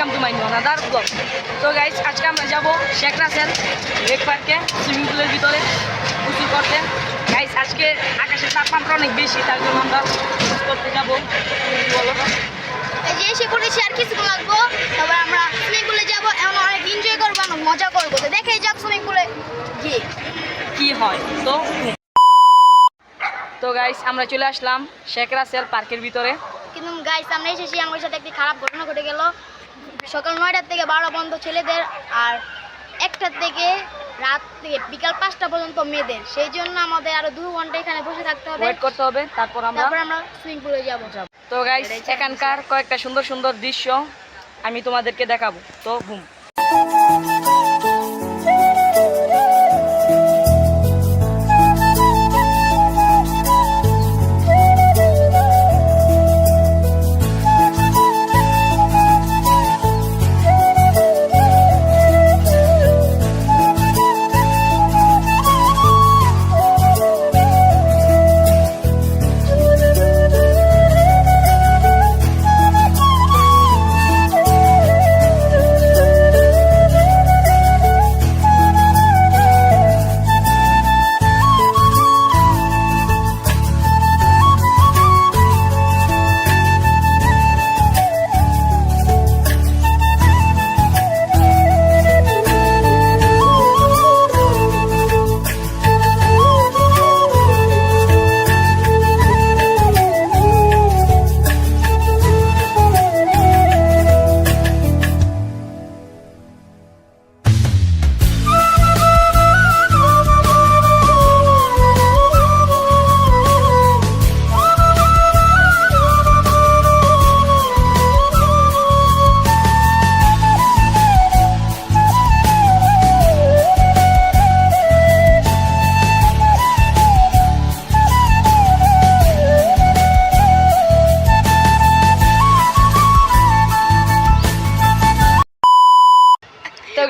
Welcome to my another vlog তো guys আজকে আমরা যাব শেখ রাসেল লেক পার্কে সুইমিং পুলের ভিতরে গোসল করতে। গাইজ আজকে আকাশের তাপমাত্রা অনেক বেশি তার জন্য আমরা করতে যাব। বলো। যে এসে পড়েছি আর কিছুক্ষণ লাগবো। তারপর আমরা সুইমিং পুলে যাব এমন অনেক এনজয় করব অনেক মজা করব। তো দেখে যাক সুইমিং পুলে গিয়ে। কি হয়? তো তো গাইজ আমরা চলে আসলাম শেখ রাসেল পার্কের ভিতরে। কিন্তু গাইস সামনে এসেছি আমার সাথে একটি খারাপ ঘটনা ঘটে গেল। সকাল নয়টার থেকে বারো বন্ধ ছেলেদের আর একটার থেকে রাত থেকে বিকাল পাঁচটা পর্যন্ত মেয়েদের। সেই জন্য আমাদের আরও দু ঘণ্টা এখানে বসে থাকতে হবে। ওয়েট করতে হবে তারপর আমরা তারপর আমরা সুইমিং পুলে যাব। তো গাইস এখানকার কয়েকটা সুন্দর সুন্দর দৃশ্য আমি তোমাদেরকে দেখাবো। তো বুম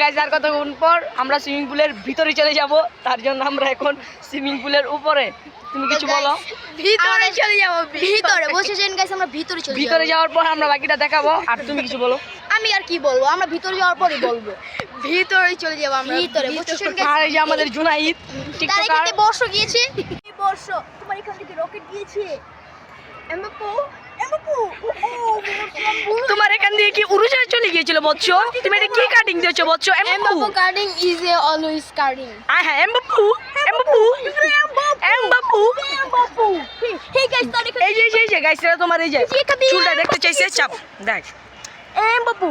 গাইজ আর কতক্ষণ পর আমরা সুইমিং পুলের ভিতরে চলে যাব তার জন্য আমরা এখন সুইমিং পুলের উপরে। তুমি কিছু বলো? ভিতরে চলে যাব ভিতরে। বসেছেন গাইস আমরা ভিতরে চলে ভিতরে যাওয়ার পর আমরা বাকিটা দেখাবো আর তুমি কিছু বলো। আমি আর কি বলব? আমরা ভিতরে যাওয়ার পরই বলব। ভিতরে চলে যাব আমরা। ভিতরে বসেছেন আর এই যে আমাদের জুনাইদ তার টিকটকার। এখানে বর্ষ গিয়েছে। এই বর্ষ তোমার এখান থেকে রকেট গিয়েছে। এমবাপু এমবাপু তোমার এখান দিয়ে কি উড়ুজাহাজ চলে গিয়েছিল বৎস? তুমি এটা কি কাটিং দিয়েছ বৎস? Mbappe cutting is a always cutting I হ্যাঁ এমবাপু এমবাপু এমবাপু এমবাপু হে গাইস এই যে এই যে, গাইস তোমার এই যে চুলটা দেখতে চাইছে চাপ দেখ। এমবাপু এমবাপু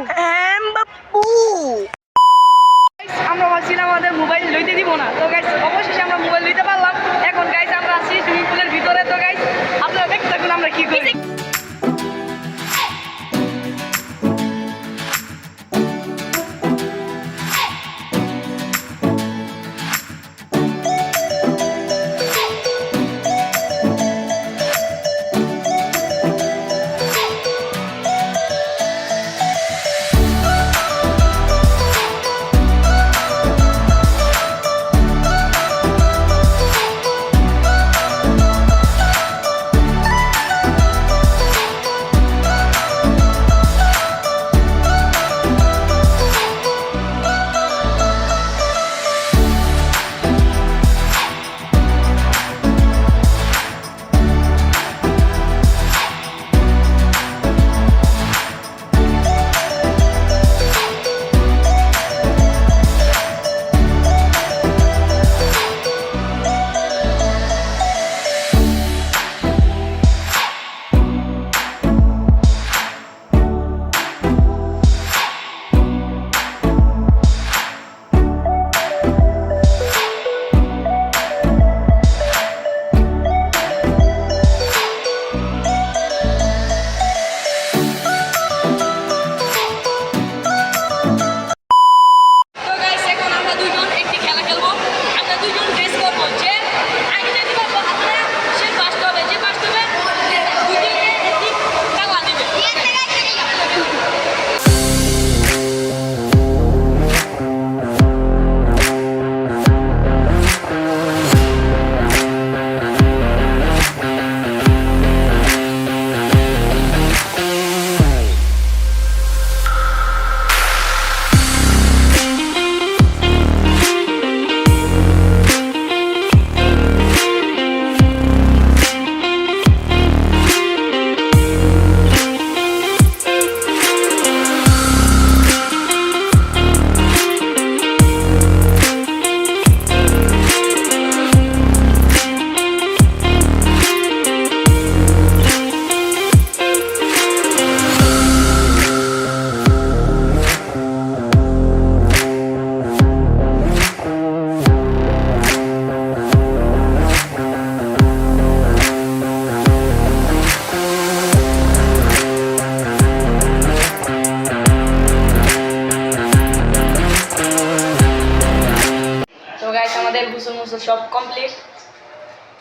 সব কমপ্লিট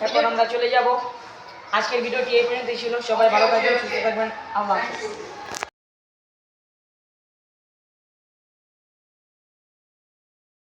এখন আমরা চলে যাব। আজকের ভিডিওটি এই পর্যন্তই ছিল। সবাই ভালো থাকবেন, সুস্থ থাকবেন। আল্লাহ হাফেজ।